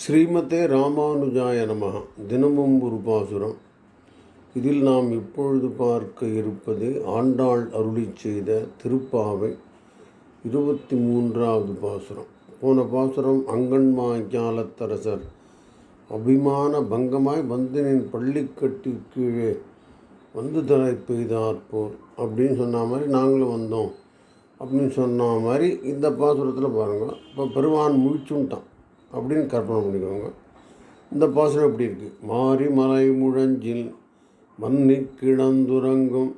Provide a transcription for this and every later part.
ஸ்ரீமதே ராமானுஜாய நமः. தினமும் ஒரு பாசுரம். இதில் நாம் இப்பொழுது பார்க்க இருப்பது ஆண்டாள் அருளிச் செய்த திருப்பாவை இருபத்தி மூன்றாவது பாசுரம். போன பாசுரம் அங்கன்மா ஞாலத்தரசர் அபிமான பங்கமாய் வந்தனின் பள்ளிக்கட்டி கீழே வந்து தலை பெய்தாற்போர் அப்படின்னு சொன்ன மாதிரி நாங்களும் வந்தோம். அப்படின்னு சொன்ன மாதிரி இந்த பாசுரத்தில் பாருங்கள் இப்போ பெருமான் முழிச்சுட்டான். அப்படின்னு கற்பனை பண்ணிக்கோங்க. இந்த பாசனம் எப்படி இருக்குது மாரி மலை முழஞ்சில் மன்னி கிடந்துறங்கும்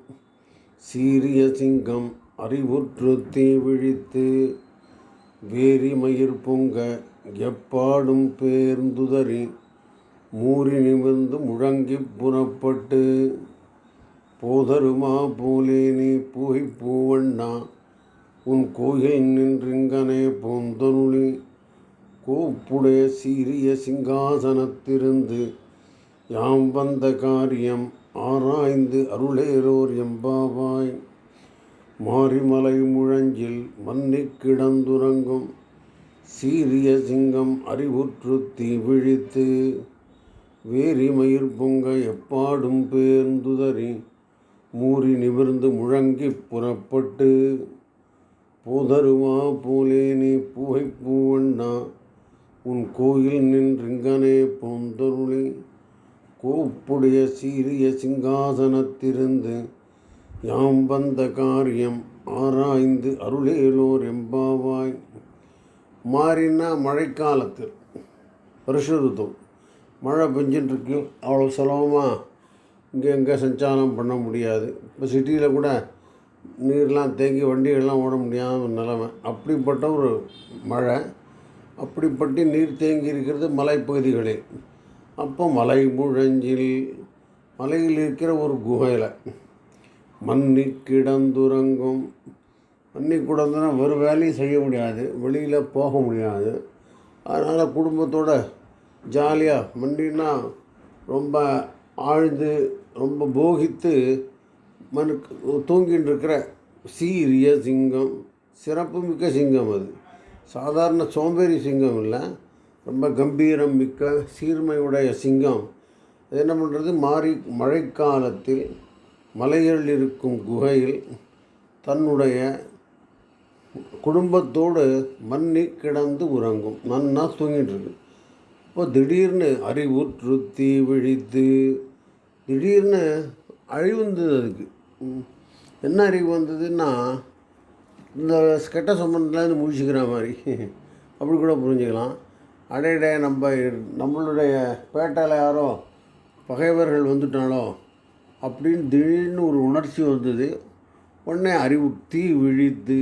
சீரிய சிங்கம் அறிவுற்று தீ விழித்து வேரி மயிர் பொங்க எப்பாடும் பேர்ந்துதறி மூறி நிமிர்ந்து முழங்கி புறப்பட்டு போதருமா போலே நீ பூகை பூவண்ணா உன் கோயில் நின்றிங்கனே போந்தருளி கூப்புடைய சீரிய சிங்காசனத்திருந்து யாம் வந்த காரியம் ஆராய்ந்து அருளேரோர் எம்பாவாய். மாரிமலை முழஞ்சில் மன்னி கிடந்துறங்கும் சீரிய சிங்கம் அறிவுற்று தீ விழித்து வேரிமயிர் பொங்க எப்பாடும் பேர்ந்துதறி மூறி நிமிர்ந்து முழங்கி புறப்பட்டு போதருமா போலே நீ பூவை பூவண்ணா உன் கோயில் நின்றிங்கனே பொந்தருளி கோப்புடைய சீரிய சிங்காசனத்திருந்து யாம் வந்த காரியம் ஆராய்ந்து அருளேலோர் எம்பாவாய். மாறினா மழைக்காலத்தில் வருஷ மழை பெஞ்சின்ட்ருக்கு அவ்வளோ சுலபமாக இங்கே எங்கே சஞ்சாரம் பண்ண முடியாது. இப்போ சிட்டியில் கூட நீர்லாம் தேங்கி வண்டிகள்லாம் ஓட முடியாத நிலைமை. அப்படிப்பட்ட ஒரு மழை அப்படிப்பட்டு நீர் தேங்கி இருக்கிறது மலைப்பகுதிகளில் அப்போ மலை முழஞ்சில் மலையில் இருக்கிற ஒரு குகையில் மண்ணி கிடந்துறங்கும் மண்ணி கிடந்துனா ஒரு வேலையும் செய்ய முடியாது வெளியில் போக முடியாது. அதனால் குடும்பத்தோட ஜாலியாக மண்ணின்னா ரொம்ப ஆழ்ந்து ரொம்ப போகித்து மனுக்கு தூங்கின்னு இருக்கிற சீரிய சிங்கம் சிறப்புமிக்க சிங்கம் அது. சாதாரண சோம்பேறி சிங்கம் இல்லை. ரொம்ப கம்பீரம் மிக்க சீர்மையுடைய சிங்கம். அது என்ன பண்ணுறது மாறி மழைக்காலத்தில் மலைகள் இருக்கும் குகையில் தன்னுடைய குடும்பத்தோடு மண்ணி கிடந்து உறங்கும். நன்னா தூங்கிட்டு இருக்கு. இப்போ திடீர்னு அறிவுற்று தீ விழித்து திடீர்னு அழிவு வந்தது அதுக்கு என்ன அறிவு வந்ததுன்னா இந்த கெட்ட சம்பந்தத்துலேருந்து முடிச்சுக்கிற மாதிரி. அப்படி கூட புரிஞ்சுக்கலாம். அடையடைய நம்ம நம்மளுடைய பேட்டையில் யாரோ பகைவர்கள் வந்துட்டாலோ அப்படின்னு திடீர்னு ஒரு உணர்ச்சி வந்தது. உடனே அறிவு தீ விழித்து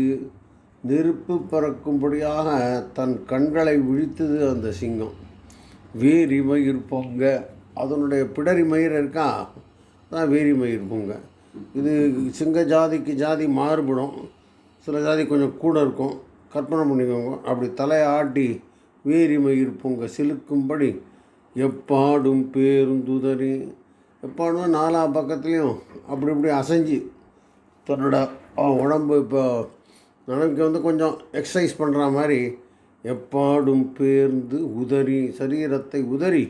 நெருப்பு பறக்கும்படியாக தன் கண்களை விழித்தது அந்த சிங்கம். வீரி மயிர் பொங்க அதனுடைய பிடரி மயிர் இருக்கா? அதான் வீரி மயிர் பொங்க இது சிங்க ஜாதிக்கு ஜாதி மாறுபடும். சில ஜாதி கொஞ்சம் கூட இருக்கும். கற்பனை பண்ணிக்கோங்க. அப்படி தலையை ஆட்டி வீரி மயிர் பொங்க சிலுக்கும்படி எப்பாடும் பேருந்துதறி. எப்பாடும் நாலா பக்கத்துலேயும் அப்படி இப்படி அசைஞ்சு தன்னோட உடம்பு இப்போ நமக்கு வந்து கொஞ்சம் எக்ஸசைஸ் பண்ணுற மாதிரி எப்பாடும் பேர்ந்து உதறி சரீரத்தை உதறி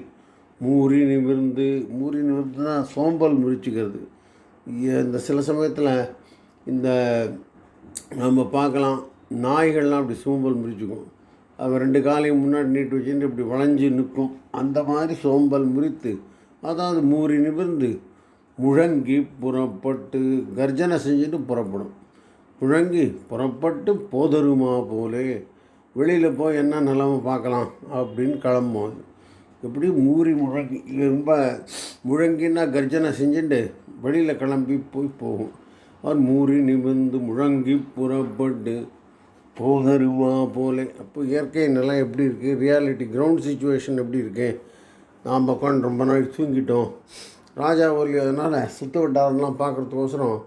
மூறி நிமிர்ந்து மூறி நிமிர்ந்து தான் சோம்பல் முறிச்சுக்கிறது. இந்த சில சமயத்தில் இந்த நம்ம பார்க்கலாம். நாய்கள்லாம் அப்படி சோம்பல் முறிச்சுக்கும் அவன் ரெண்டு காலையும் முன்னாடி நீட்டு வச்சுட்டு இப்படி வளைஞ்சு நிற்கும். அந்த மாதிரி சோம்பல் முறித்து அதாவது மூறி நிமிர்ந்து முழங்கி புறப்பட்டு கர்ஜனை செஞ்சுட்டு புறப்படும். முழங்கி புறப்பட்டு போதருமா போலே வெளியில் போய் என்ன நிலமை பார்க்கலாம் அப்படின்னு கிளம்பும் அது. எப்படி மூறி முழங்கி ரொம்ப முழங்கினா கர்ஜனை செஞ்சுட்டு வெளியில் கிளம்பி போய் போகும். அவர் மூறி நிமிர்ந்து முழங்கி புறப்பட்டு போதருமா போலே. அப்போ இயற்கை நிலம் எப்படி இருக்குது ரியாலிட்டி கிரவுண்ட் சுச்சுவேஷன் எப்படி இருக்குது நாம் உட்காந்து ரொம்ப நாள் தூங்கிட்டோம். ராஜா ஒலி அதனால் சுத்த வட்டாரம்லாம் பார்க்குறதுக்கோசரம்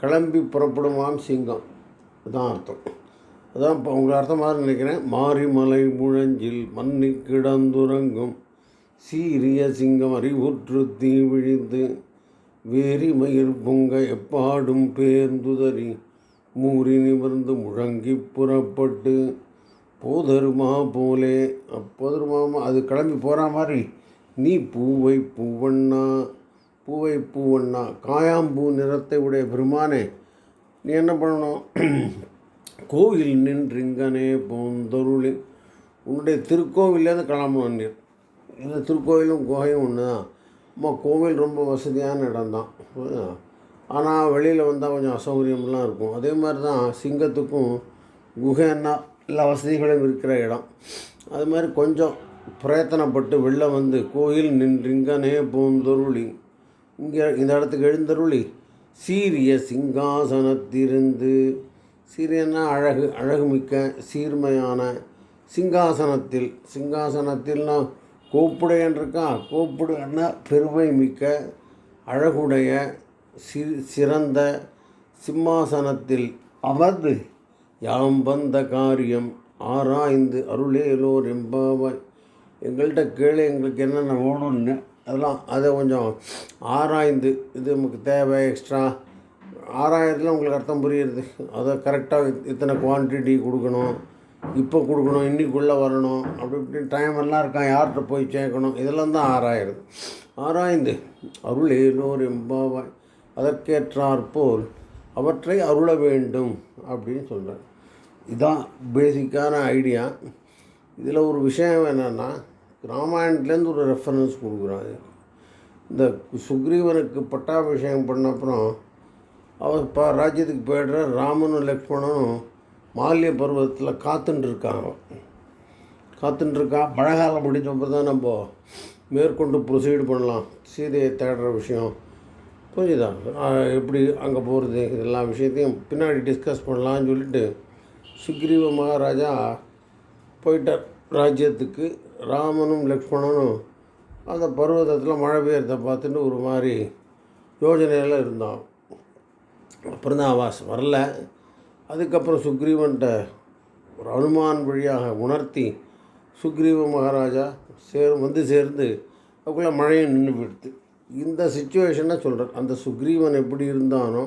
கிளம்பி புறப்படுமாம் சிங்கம். அதான் அர்த்தம். அதான் இப்போ உங்களை அர்த்தமாக நினைக்கிறேன். மாரிமலை முழஞ்சில் மண்ணி கிடந்துறங்கும் சீரிய சிங்கம் அறிவுற்று தீ விழிந்து வேரிமயிர் பொங்க எப்பாடும் பேர்ந்துதறி மூறி நிமிர்ந்து முழங்கி புறப்பட்டு போதருமா போலே அப்போதருமாமா அது கிளம்பி போகிற மாதிரி. நீ பூவை பூவண்ணா பூவை பூவண்ணா காயாம்பூ நிறத்தை உடைய பெருமானே நீ என்ன பண்ணணும்? கோவில் நின்றிங்கனே போந்தருளி உன்னுடைய திருக்கோவிலேருந்து கிளம்பணும் நீர் இந்த திருக்கோவிலும் குகையும் ஒன்று தான் கோவில் ரொம்ப வசதியான இடம் தான் ஆனால் வெளியில் வந்தால் கொஞ்சம் அசௌகரியம்லாம் இருக்கும். அதே மாதிரி தான் சிங்கத்துக்கும் குகைன்னா எல்லா வசதிகளும் இருக்கிற இடம். அது மாதிரி கொஞ்சம் பிரயத்தனப்பட்டு வெளில வந்து கோயில் நின்றிங்கனே போந்தருளி. இங்கே இந்த இடத்துக்கு எழுந்தருளி. சீரிய சிங்காசனத்திருந்து சீரியன்னா அழகு அழகுமிக்க சீர்மையான சிங்காசனத்தில். சிங்காசனத்தில்னா கோப்புடையன் இருக்கான் கோப்புடையன்னா பெருமை மிக்க அழகுடைய சி சிறந்த சிம்மாசனத்தில் அமர்ந்து யாம் வந்த காரியம் ஆராய்ந்து அருளேலோர் எம்பாவாய் எங்கள்கிட்ட கேளு எங்களுக்கு என்னென்ன வேணும்னு. அதெல்லாம் அதை கொஞ்சம் ஆராய்ந்து இது நமக்கு தேவை எக்ஸ்ட்ரா ஆறாயிரத்தில் உங்களுக்கு அர்த்தம் புரியுறது. அதை கரெக்டாக இத்தனை குவான்டிட்டி கொடுக்கணும். இப்போ கொடுக்கணும் இன்றைக்குள்ளே வரணும் அப்படி இப்படி டைம் எல்லாம் இருக்கான் யார்கிட்ட போய் சேர்க்கணும் இதெல்லாம் தான் ஆராயிருது ஆராய்ந்து அருள் ஏலோர் எம்பாவாய் அதற்கேற்றாற்போல் அவற்றை அருள வேண்டும் அப்படின்னு சொல்கிறேன் இதுதான் பேசிக்கான ஐடியா இதில் ஒரு விஷயம் என்னென்னா ராமாயணத்துலேருந்து ஒரு ரெஃபரன்ஸ் கொடுக்குறாங்க இந்த சுக்ரீவனுக்கு பட்டாபிஷேகம் பண்ண அப்புறம் அவர் ப ராஜ்யத்துக்கு போயிடுற ராமனும் லக்ஷ்மணனும் மால்ய பருவத்தில் காத்துட்டு இருக்காங்க மழை காலம் மழைக்காலம் தான் நம்ம மேற்கொண்டு ப்ரொசீடு பண்ணலாம். சீதையை தேடுற விஷயம். புரியுதா எப்படி அங்கே போகிறது எல்லா விஷயத்தையும் பின்னாடி டிஸ்கஸ் பண்ணலாம்னு சொல்லிட்டு சுக்ரீவ மகாராஜா போயிட்டார். ராஜ்யத்துக்கு ராமனும் லக்ஷ்மணனும் அந்த பர்வதத்தில் மழை பெய்யறதை பார்த்துட்டு ஒரு மாதிரி யோஜனையெல்லாம் இருந்தான் அப்புறம் தான் ஆவாஸ் வரல. அதுக்கப்புறம் சுக்ரீவன்ட்ட ஒரு அனுமான் வழியாக உணர்த்தி சுக்ரீவ மகாராஜா சே வந்து சேர்ந்து அதுக்குள்ளே மழையும் நின்று போயிடுது இந்த சுச்சுவேஷனை சொல்கிறேன் அந்த சுக்ரீவன் எப்படி இருந்தானோ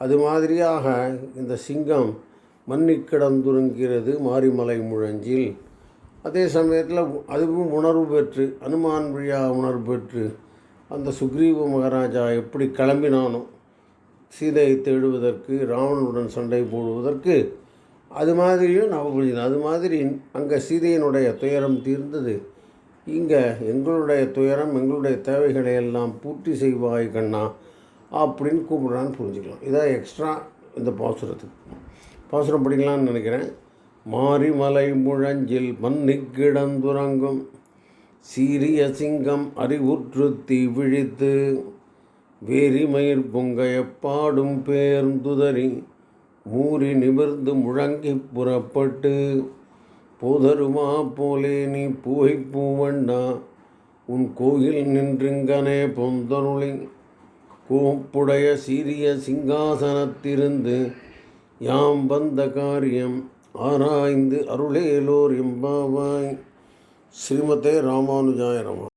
அது மாதிரியாக இந்த சிங்கம் மன்னிக்கிடந்துருங்கிறது மாரிமலை முழஞ்சில். அதே சமயத்தில் அதுவும் உணர்வு பெற்று அனுமான் வழியாக உணர்வு பெற்று அந்த சுக்ரீவ மகாராஜா எப்படி கிளம்பினானோ சீதையை தேடுவதற்கு ராவணனுடன் சண்டை போடுவதற்கு அது மாதிரியும் நான் புரிஞ்சுது அது மாதிரி அங்கே சீதையினுடைய துயரம் தீர்ந்தது. இங்கே எங்களுடைய துயரம் எங்களுடைய தேவைகளை எல்லாம் பூர்த்தி செய்வாய் கண்ணா அப்படின்னு கூப்பிடுறான்னு புரிஞ்சுக்கலாம். இதான் எக்ஸ்ட்ரா இந்த பாசுரத்துக்கு. பாசுரம் படிக்கலாம்னு நினைக்கிறேன். மாரிமலை முழஞ்சில் மன்னி கிடந்துறங்கும். சீரிய சிங்கம் அறிவுற்று தீ விழித்து வேரிமயிர் பொங்கைய பாடும் பேர்ந்துதறி மூறி நிமிர்ந்து முழங்கி புறப்பட்டு போதருமா போலே நீ பூவை பூவண்ணா உன் கோயில் நின்றுங்கனே பொந்தருளி கோப்புடைய சீரிய சிங்காசனத்திருந்து யாம் வந்த காரியம் ஆராய்ந்து அருளேலோர் எம்பாவாய் ஸ்ரீமதே ராமானுஜாய ரமா